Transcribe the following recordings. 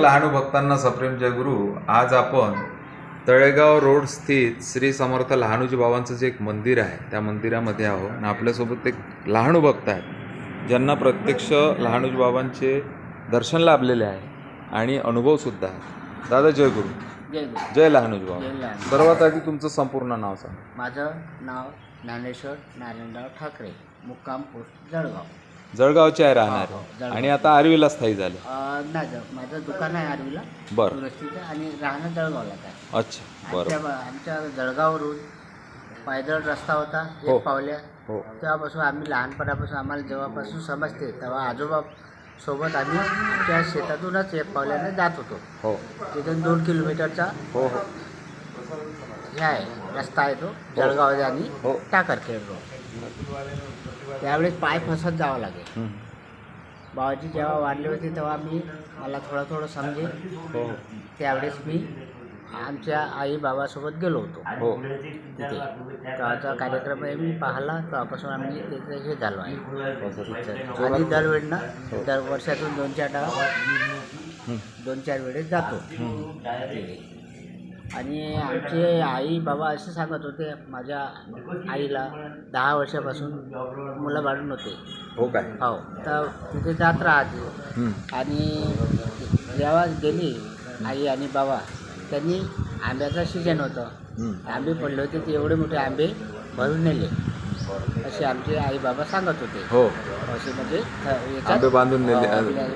लहानू भक्तांना सप्रेम जयगुरु आज आपण तळेगाव रोड स्थित श्री समर्थ लहानूजी बाबांचं जे एक मंदिर आहे त्या मंदिरामध्ये आहो आणि आपल्यासोबत एक लहानू भक्त आहेत ज्यांना प्रत्यक्ष लहानूजी बाबांचे दर्शन लाभलेले आहे आणि अनुभवसुद्धा आहे. दादा जयगुरु जय गुरु. जय लहानूजी बाबा. सर्वात आधी तुमचं संपूर्ण नाव सांगा. माझं नाव ज्ञानेश्वर नारायणराव ठाकरे मुक्काम पोस्ट जळगाव. जळगावचे आहे राहणारे. हो, जळगाव. आणि आता आर्वीला स्थायी झाले. अं, नाही माझं दुकान आहे आर्वीला. बरं. दुरुस्तीचं आणि राहणं जळगावला काय. अच्छा बरं. आमच्या आमच्या जळगाववरून पायदळ रस्ता होता हो. एक पावल्या. हो. तेव्हापासून आम्ही लहानपणापासून आम्हाला जेव्हापासून समजते तेव्हा आजोबा सोबत आम्ही त्या शेतातूनच एक पावल्याने जात होतो. हो. तिथून दोन किलोमीटरचा हो हो. हे आहे रस्ता आहे तो जळगाव आणि हो. टाकरखेड रोड. त्यावेळेस पाय फसत जावं लागेल. हं. बाबाजी जेव्हा वाढले होते तेव्हा मी मला थोडं थोडं समजे हो. हो त्यावेळेस मी आमच्या आई बाबासोबत गेलो होतो. हो. तिथे तेव्हाचा कार्यक्रम आहे मी पाहिला. तेव्हापासून आम्ही त्याचं हे झालो आहे. आणि दरवेळी ना दर वर्षातून दोन चार डाव हं. दोन चार वेळेस जातो. तिथे. आणि आमचे आई बाबा असे सांगत होते माझ्या आईला दहा वर्षापासून मुलं बाळून होते. हो काय? हो तर तिथे जात राहते. हं. आणि जेव्हा गेली आई आणि बाबा त्यांनी आंब्याचं सीजन होतं. हं. आंबे पडले होते ते एवढे मोठे आंबे भरून नेले. असे आमचे आई बाबा सांगत होते. हो. असे म्हणजे बांधून नेले, आपल्या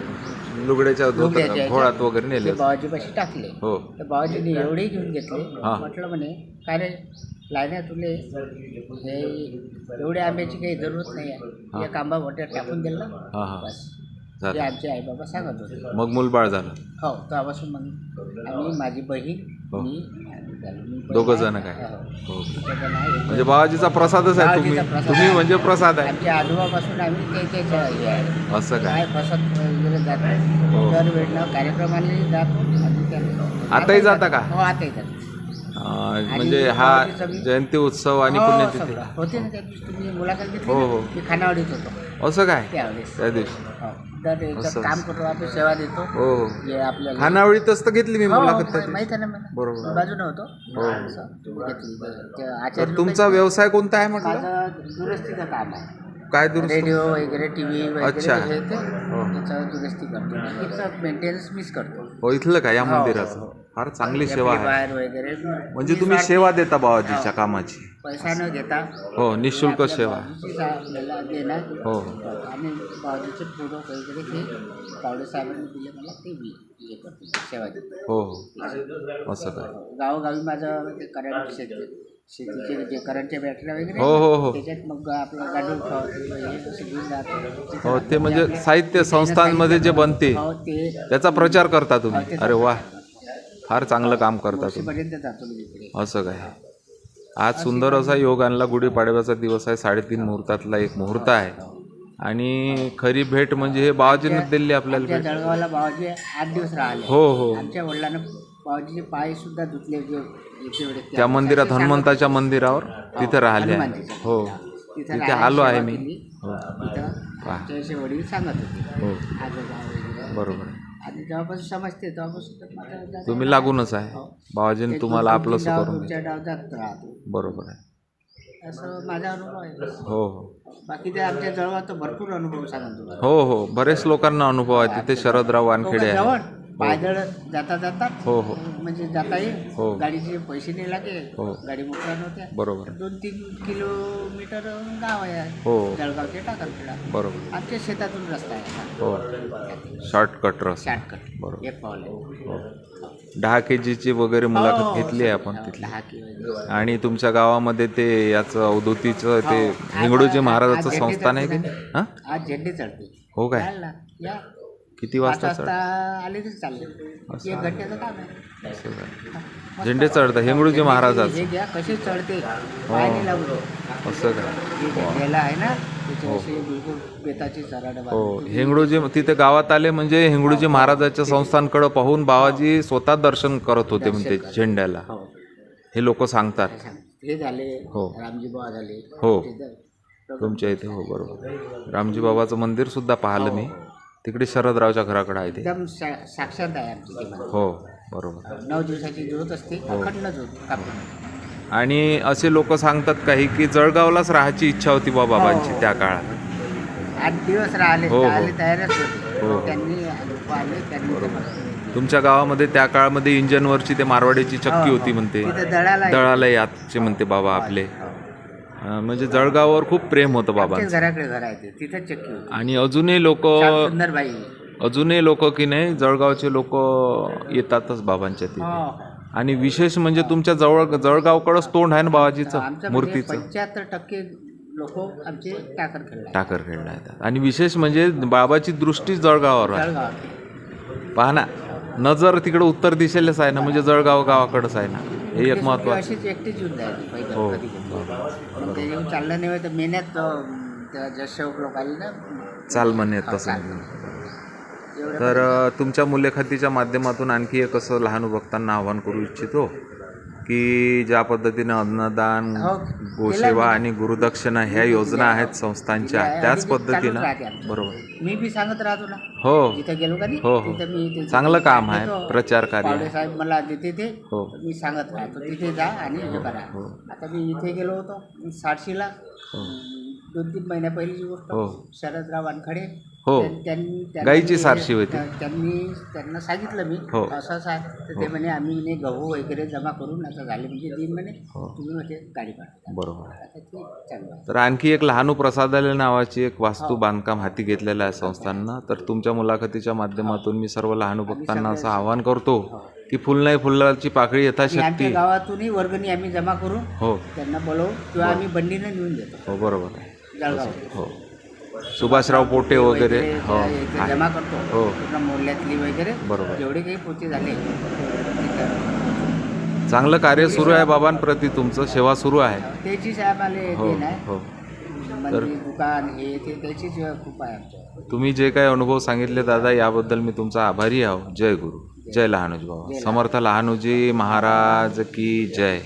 लुगड्याच्या धोतर घोळात वगैरे नेले ते बाबाजीपाशी टाकले. हो. तर बाबाजीने एवढे घेऊन घेतले. हा. म्हटलं म्हणे काय रे लायण्या तुले हे एवढे आंब्याची काही जरूरत नाही. आहे. एक आंबा मोठ्या टाकून दिला हा हा. बस. झालं. आमचे आई बाबा सांगत होते. मग मूलबाळ झालं. हो तेव्हापासून मग आम्ही माझी बहीण हो. मी दोघं. जण काय हो. म्हणजे बाबाजीचा प्रसादच आहे तुम्ही बाबाजीचा तुम्ही. म्हणजे प्रसाद आहे आमच्या आजोबापासून आम्ही ते तेच हे आहे असं काय काय वगैरे हो. जातो दरवेळेला कार्यक्रमाला जातो आणि त्या- आताही जाता का? हो आताही जातो अं, म्हणजे हा जयंती उत्सव आणि हो, पुण्यतिथी. होते ना त्या दिवशी तुम्ही मुलाखत घेतली हो, ना? हो. मी खानावडीत होतो असं काय त्यावेळेस त्या दिवशी हो. याच्यात असं. काम करतो आपण सेवा देतो हो हो जे आपल्याला तर घेतली मी हो, मुलाखत त्या मा- माहीत आहे ना मला बरोबर. मी बाजूने होतो हो. असं, घेतली. ते- ते. आचार्य तुमचा व्यवसाय कोणता आहे म्हटलं माझं दुरुस्तीचं काम आहे काय दुरुस्त रेडिओ वगैरे टी व्ही अच्छा. वगैरे हे ते हो. त्याचं दुरुस्ती करतो मेंटेनन्स मीच करतो हो इथलं का या हो, मंदिराचं हो, हो. फार चांगली सेवा आहे. बाहेर वगैरे. म्हणजे तुम्ही सेवा देता बाबाजीच्या हो. कामाची. पैसा न घेता. हो निशुल्क आपल्या सेवा. आपल्याला देणार. हो. आणि बाबाजीचे फोटो वगैरे ते पावडे साहेबांनी दिले मला ते मी हे करतो सेवा देतो. हो हो. असं काय? गावोगावी माझं ते करंट शेती शेतीचे जे करंटच्या बॅटऱ्या वगैरे हो, हो, हो. त्याच्यात मग आपलं हे घेऊन जातो. हो ते म्हणजे साहित्य संस्थांमध्ये जे बनते हो ते त्याचा प्रचार करता हो, तुम्ही अरे वा. फार चांगलं काम करता तुम्ही. पर्यंत जातो मी तिकडे. असं काय? आज सुंदर असा योग आणला गुढीपाडव्याचा दिवस आहे साडेतीन मुहूर्तातला एक मुहूर्त आहे. आणि खरी भेट म्हणजे हे बाबाजीने दिली आपल्याला आमच्या भेट. जळगावला बाबाजी आठ दिवस राहिले. हो हो. आमच्या वडिलांना बाबाजीचे पाय सुद्धा धुतले वेळेस त्या मंदिरात हनुमंताच्या मंदिरावर तिथं राहिले. आहे. हनुमानजीच्या. हो तिथं तिथे राहायला आलो आहे मी. केली. हो. तिथं वा. आमचे असे वडील सांगत होते. हो. आजोबा वगैरे. बरोबर. आहे. आणि जेव्हापासून समजते तेव्हापासून तर माझं जात- तुम्ही लागूनच आहे. हो. तुम्हाला दोन- तीन आपलंसं डाव, करून दोन दिलं. चार डाव जात राहतो. बरोबर आहे. असं माझा अनुभव आहे. हो हो. बाकी ते आमच्या जवळ तर भरपूर अनुभव सांगा हो हो. बरेच लोकांना अनुभव आहे. तिथे शरदराव वानखेडे जवळ? आहे पायदळ जाता जाता हो हो. म्हणजे जाता येईल. हो. गाडीचे पैसे नाही लागे हो. गाडी मोकळ्या नव्हत्या. बरोबर. दोन तीन किलोमीटर गाव आहे. हो. जळगाव ते टाकरखेडा. बरोबर. आमच्या शेतातून रस्ता आहे. हो. शॉर्टकट रस शॉर्टकट. बरोबर. एक पावले हो. दहा के जीची वगैरे मुलाखत हो, घेतली आहे आपण हो, तिथली. दहा किलो आणि तुमच्या गावामध्ये ते याचं अवधूतीचं ते हो. हिंगडूजी महाराजाचं संस्थान आहे की? हां? आज झेंडे चढते. हो काय? या. किती पाच वाजता आले तरी चालले. एक. घंट्याचं काम आहे. झेंडे चढता. हिंगडूजी झेंडे महाराजाचं हे घ्या कसे चढते? पाय नाही लागलो असं काय हे झेंडेला आहे ना त्याचे हो. असे बिलकुल बेताची चराड हो. हिंगडूजी तिथे गावात आले म्हणजे हिंगडूजी महाराजाच्या संस्थांकडे पाहून बाबाजी स्वतः दर्शन करत होते म्हणते झेंड्याला. हो. हे लोक सांगतात. हे झाले. हो. रामजी बाबा झाले. हो. तुमच्या इथे हो बरोबर. रामजी बाबाचं मंदिर सुद्धा पाहिलं मी. तिकडे शरदरावच्या घराकडे आहे ते एकदम सा- साक्षात आहे आमची ती. हो बरोबर नऊ दिवसाची ज्योत असते हो. अखंड ज्योत कापून आणि असे लोक सांगतात काही की जळगावलाच राहायची इच्छा होती बा बाबांची हो. त्या काळात आठ दिवस राहिले हो, हो. राहिले तयारच हो, होते. त्यांनी आले. तुमच्या गावामध्ये त्या काळामध्ये इंजनवरची ते मारवाडीची चक्की हो, होती. म्हणते तिथं दळाला दळाला याचे म्हणते बाबा आपले. अं, म्हणजे जळगावावर खूप प्रेम होतं बाबांचं. घराकडे घर आहे ते तिथंच चक्की होती. आणि अजूनही लोक श्याम सुंदर बाई अजूनही लोक की नाही जळगावचे लोक येतातच बाबांच्या हो, तिथे. हो. आणि विशेष म्हणजे तुमच्या जवळ जळगावकडंच तोंड आहे ना बाबाजीचं मूर्तीचं? पंच्याहत्तर टक्के लोक आमचे टाकर खेळला टाकर खेळला येतात. आणि विशेष म्हणजे बाबाची दृष्टी जळगावावर आहे. जळगाव. पहा ना नजर तिकडे उत्तर दिशेलाच आहे ना म्हणजे जळगाव गावाकडंच आहे ना. हे एक महत्वाचं अशीच एकटीच येऊन जायची पहिले हो. कधी ते येऊन चाललं नाही तर मेहनत त्या जसं लोक आली ना चाल म्हणे तसं. एवढं तर अ, तुमच्या मूल्यखातीच्या माध्यमातून आणखी एक असं लहान भक्तांना आवाहन करू इच्छितो. की ज्या पद्धतीनं अन्नदान हो, गोसेवा आणि गुरुदक्षिणा ह्या योजना आहेत संस्थांच्या. त्याच पद्धतीनं. बरोबर मी बी सांगत राहतो ना हो जिथे गेलो का नाही हो, हो. तिथं मी ते- चांगलं काम आहे. प्रचार कार्य. पावडे साहेब मला देते ते हो. मी सांगत राहतो तिथे जा आणि हे करा हो. आता मी इथे गेलो होतो सारशीला दोन तीन महिन्या पहिलीची गोष्ट हो. शरदराव वानखडे हो. त्यांनी गाईची सारशी होती. त्या- त्यांनी त्यांना सांगितलं मी. हो. असं असं आहे. तर ते म्हणे आम्ही म्हणे गहू वगैरे जमा करून आता झाले म्हणजे दिन म्हणे हो. तुम्ही म्हणजे गाडी पाठवा. बरोबर. आता ते चालू आहे. तर आणखी एक लहानू प्रसादालय नावाची एक वास्तू बांधकाम हाती घेतलेलं आहे संस्थांना. तर तुमच्या मुलाखतीच्या माध्यमातून मी सर्व लहानू भक्तांना असं आवाहन करतो की फुल नाही फुलाची पाकळी आणि आमच्या यथाशक्ती गावातूनही वर्गणी आम्ही जमा करून हो. त्यांना बोलवू किंवा आम्ही बंडीनं नेऊन देतो. हो बरोबर आहे. जळगाव हो. सुभाषराव पोटे वगैरे. हो. जमा करतो. हो. पूर्ण मोहल्ल्यातली वगैरे. बरोबर. जेवढे काही पोते झाले. चांगलं कार्य सुरू आहे बाबांप्रती तुमचं. सेवा सुरू आहे. त्याची साहेब आले हो हो मंदिर दुकान हे ते त्याचीच खूप आहे आमच्या तुम्ही जे काही अनुभव सांगितले दादा याबद्दल मी तुमचा आभारी आहो. जय गुरु. जय लहानुजी बाबा. समर्थ लहानुजी महाराज की जय.